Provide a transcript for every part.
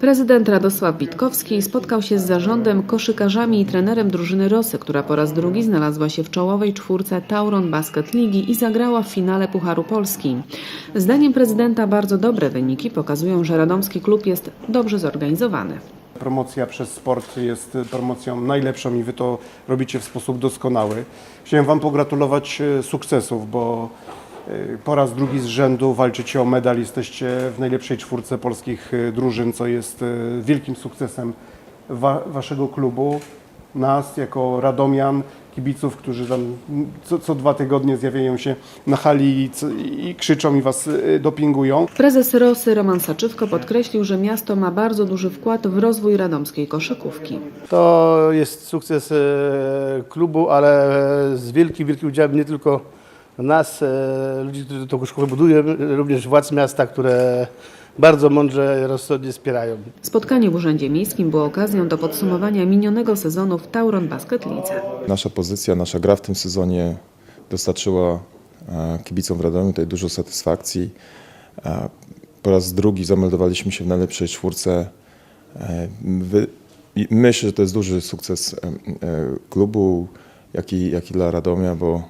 Prezydent Radosław Witkowski spotkał się z zarządem, koszykarzami i trenerem drużyny Rosy, która po raz drugi znalazła się w czołowej czwórce Tauron Basket Ligi i zagrała w finale Pucharu Polski. Zdaniem prezydenta bardzo dobre wyniki pokazują, że radomski klub jest dobrze zorganizowany. Promocja przez sport jest promocją najlepszą i Wy to robicie w sposób doskonały. Chciałem Wam pogratulować e, sukcesów, bo po raz drugi z rzędu walczycie o medal. Jesteście w najlepszej czwórce polskich e, drużyn, co jest e, wielkim sukcesem wa Waszego klubu. Nas jako Radomian, kibiców, którzy tam co, co dwa tygodnie zjawiają się na hali i, i krzyczą i Was e, dopingują. Prezes Rosy Roman Saczywko podkreślił, że miasto ma bardzo duży wkład w rozwój radomskiej koszykówki. To jest sukces e, klubu, ale z wielkim, wielkim udziałem nie tylko nas, e, ludzi, którzy tą koszykówkę budują, również władz miasta, które bardzo mądrze, rozsądnie wspierają. Spotkanie w Urzędzie Miejskim było okazją do podsumowania minionego sezonu w Tauron Basket Lidze. Nasza pozycja, nasza gra w tym sezonie dostarczyła e, kibicom w Radomiu tutaj dużo satysfakcji. E, Po raz drugi zameldowaliśmy się w najlepszej czwórce. E, Myślę, że to jest duży sukces e, e, klubu, jak i, jak i dla Radomia, bo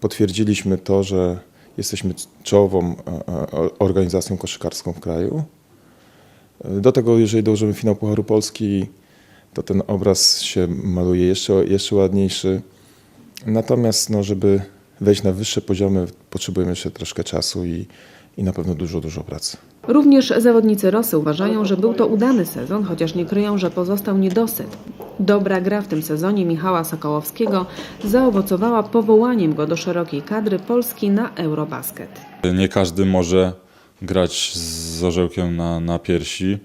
potwierdziliśmy to, że jesteśmy czołową e, e, organizacją koszykarską w kraju. E, Do tego, jeżeli dołożymy finał Pucharu Polski, to ten obraz się maluje jeszcze, jeszcze ładniejszy. Natomiast, no, żeby wejść na wyższe poziomy, potrzebujemy jeszcze troszkę czasu i, i na pewno dużo, dużo pracy. Również zawodnicy Rosy uważają, że był to udany sezon, chociaż nie kryją, że pozostał niedosyt. Dobra gra w tym sezonie Michała Sokołowskiego zaowocowała powołaniem go do szerokiej kadry Polski na Eurobasket. Nie każdy może grać z orzełkiem na, na piersi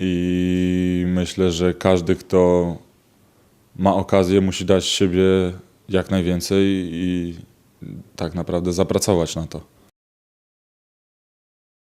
i myślę, że każdy, kto ma okazję, musi dać siebie jak najwięcej i tak naprawdę zapracować na to.